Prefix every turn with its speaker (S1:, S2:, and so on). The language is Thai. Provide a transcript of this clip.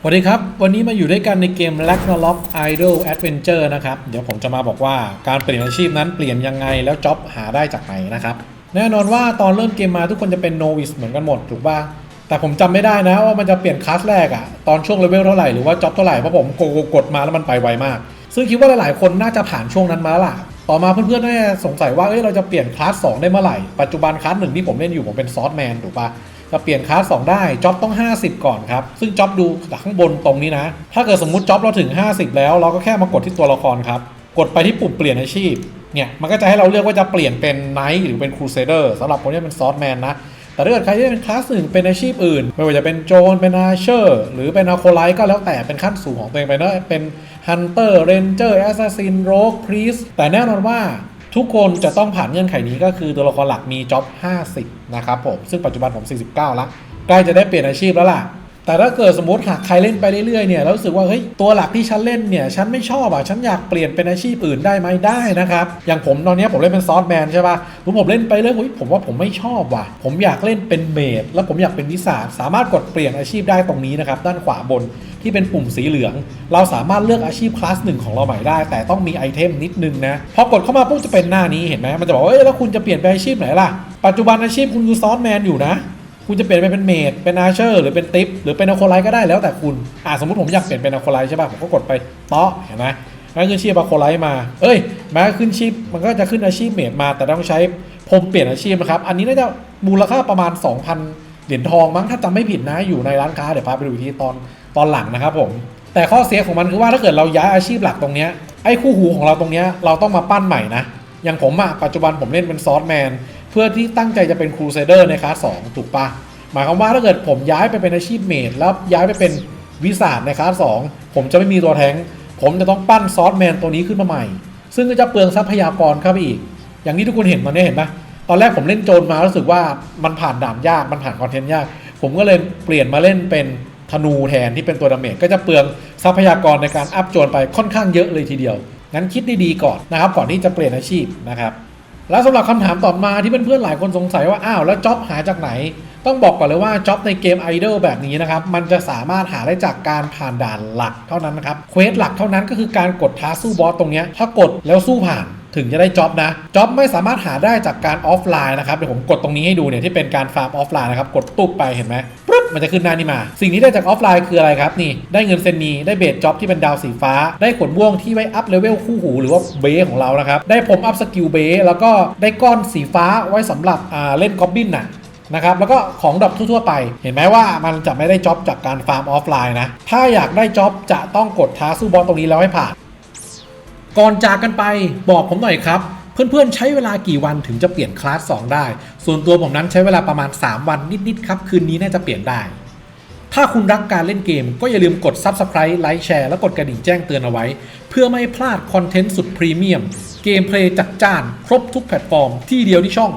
S1: สวัสดีครับ วันนี้มาอยู่ด้วยกันในเกม Ragnarok Idol Adventure นะครับ เดี๋ยวผมจะมาบอกว่าการเปลี่ยนอาชีพนั้นเปลี่ยนยังไงแล้วจ็อบหาได้จากไหนนะครับ แน่นอนว่าตอนเริ่มเกมมาทุกคนจะเป็น Novice เหมือนกันหมดถูกป่ะ แต่ผมจำไม่ได้นะว่ามันจะเปลี่ยนคลาสแรกอะตอนช่วงเลเวลเท่าไหร่หรือว่าจ็อบเท่าไหร่เพราะผมกดกดมาแล้วมันไปไวมาก ซึ่งคิดว่าหลายๆคนน่าจะผ่านช่วงนั้นมาแล้วล่ะ ต่อมาเพื่อนๆน่าสงสัยว่าเอ้ยเราจะเปลี่ยนคลาส2ได้เมื่อไหร่ ปัจจุบันคลาสหนึ่งที่ผมเล่นอยู่ผมเป็นซอสแมนถูกปะจะเปลี่ยนคลาส2ได้จ็อบต้อง 50 ก่อนครับ ซึ่งจ็อบดูจากข้างบนตรงนี้นะ ถ้าเกิดสมมติจ็อบเราถึง 50 แล้ว เราก็แค่มากดที่ตัวละครครับ กดไปที่ปุ่มเปลี่ยนอาชีพเนี่ยมันก็จะให้เราเลือกว่าจะเปลี่ยนเป็นไนท์หรือเป็นครูเซเดอร์สำหรับคนที่เป็นซอสแมนนะ แต่ถ้าเกิดใครที่เป็นคลาสอื่นเป็นอาชีพอื่น ไม่ว่าจะเป็นโจรเป็นอาเชอร์หรือเป็นอาโคไลก็แล้วแต่เป็นขั้นสูงของตัวเองไปเนาะเป็นฮันเตอร์เรนเจอร์แอสซัสซินโรกพรีสแต่แน่นอนว่าทุกคนจะต้องผ่านเงื่อนไขนี้ก็คือตัวละครหลักมีจ็อบ 50 นะครับผม ซึ่งปัจจุบันผม 49 ละ ใกล้จะได้เปลี่ยนอาชีพแล้วล่ะ แต่ถ้าเกิดสมมติหากใครเล่นไปเรื่อยๆเนี่ยแล้วรู้สึกว่าเฮ้ยตัวหลักที่ฉันเล่นเนี่ยฉันไม่ชอบอะฉันอยากเปลี่ยนเป็นอาชีพอื่นได้ไหมได้นะครับอย่างผมตอนนี้ผมเล่นเป็นซอสแมนใช่ป่ะผมผมเล่นไปเรื่อยเฮ้ยผมว่าผมไม่ชอบว่ะ ผมอยากเล่นเป็นเมดแล้วผมอยากเป็นวิสาสามารถกดเปลี่ยนอาชีพได้ตรงนี้นะครับด้านขวาบนที่เป็นปุ่มสีเหลือง เราสามารถเลือกอาชีพคลาสหนึ่งของเราใหม่ได้ แต่ต้องมีไอเทมนิดนึงนะพอกดเข้ามาปุ๊บจะเป็นหน้านี้เห็นไหมมันจะบอกว่าเอ้ยแล้วคุณจะเปลี่ยนไปอาชีพไหนล่ะปัจจุบันอาชีพคุณคือซอสแมนอยู่นะ คุณจะเปลี่ยนไปเป็นเมดเป็นอาเชอร์หรือเป็นติปหรือเป็นอะโคไลท์ก็ได้แล้วแต่คุณอ่าสมมติผมอยากเปลี่ยนเป็นอะโคไลท์ใช่ป่ะผมก็กดไปเตาะเห็นไหมมันขึ้นชีพอะโคไลท์มา เอ้ยแม้ขึ้นชีพมันก็จะขึ้นอาชีพเมดมา แต่ต้องใช้พรมเปลี่ยนอาชีพนะครับ อันนี้น่าจะมูลค่าประมาณ 2,000 เหรียญทองมั้งถ้าจำไม่ผิดนะอยู่ในร้านค้าเดี๋ยวพาไปดูอีกทีตอนตอนหลังนะครับผมแต่ข้อเสียของมันคือว่าถ้าเกิดเราย้ายอาชีพหลักตรงเนี้ยไอ้คู่หูของเราตรงเนี้ยเราต้องมาปั้นใหม่นะอย่างผมอะปัจจุบันผมเล่นเป็นซอสแมน เพื่อที่ตั้งใจจะเป็นครูเซเดอร์ในคลาสสองถูกปะหมายความว่าถ้าเกิดผมย้ายไปเป็นอาชีพเมดแล้วย้ายไปเป็นวิสาดในคลาสสองผมจะไม่มีตัวแทงผมจะต้องปั้นซอสแมนตัวนี้ขึ้นมาใหม่ ซึ่งก็จะเปลืองทรัพยากรเข้าไปอีก อย่างที่ทุกคนเห็นตอนนี้เห็นปะตอนแรกผมเล่นโจรมารู้สึกว่ามันผ่านด่านยากมันผ่านคอนเทนต์ยาก ผมก็เลยเปลี่ยนมาเล่นเป็นธนูแทนที่เป็นตัวดาเมจก็จะเปลืองทรัพยากรในการอัพโจรไปค่อนข้างเยอะเลยทีเดียว งั้นคิดดีๆก่อนนะครับก่อนที่จะเปลี่ยนอาชีพนะครับ แล้วสำหรับคำถามต่อมาที่เพื่อนๆหลายคนสงสัยว่าอ้าวแล้วจ็อบหาจากไหน ต้องบอกก่อนเลยว่าจ็อบในเกมไอดอลแบบนี้นะครับ มันจะสามารถหาได้จากการผ่านด่านหลักเท่านั้นนะครับเควสหลักเท่านั้นก็คือการกดท้าสู้บอสตรงเนี้ยถ้ากดแล้วสู้ผ่านถึงจะได้จ็อบนะจ็อบไม่สามารถหาได้จากการออฟไลน์นะครับเดี๋ยวผมกดตรงนี้ให้ดูเนี่ยที่เป็นการฟาร์มออฟไลน์นะครับกดตุ๊บไปเห็นไหมป มันจะขึ้นหน้านี้มา สิ่งที่ได้จากออฟไลน์คืออะไรครับนี่ ได้เงินเซนนีได้เบสจ็อบที่เป็นดาวสีฟ้า ได้ขนม่วงที่ไว้อัพเลเวลคู่หูหรือว่าเบสของเรานะครับ ได้ผมอัพสกิลเบสแล้วก็ได้ก้อนสีฟ้าไว้สำหรับอ่าเล่นกอบบินน่ะนะครับแล้วก็ของดอปทั่ว ๆ ไป เห็นไหมว่ามันจะไม่ได้จ็อบจากการฟาร์มออฟไลน์นะ ถ้าอยากได้จ็อบจะต้องกดท้าสู้บอสตรงนี้แล้วให้ผ่าน ก่อนจากกันไปบอกผมหน่อยครับ เพื่อนๆใช้เวลากี่วันถึงจะเปลี่ยนคลาส2ได้ ส่วนตัวผมนั้นใช้เวลาประมาณ 3 วันนิดๆครับคืนนี้น่าจะเปลี่ยนได้ ถ้าคุณรักการเล่นเกม ก็อย่าลืมกด Subscribe ไลค์แชร์และกดกระดิ่งแจ้งเตือนเอาไว้ เพื่อไม่พลาดคอนเทนต์สุดพรีเมียมเกมเพลย์จัดจ้าน ครบทุกแพลตฟอร์มที่เดียวที่ช่อง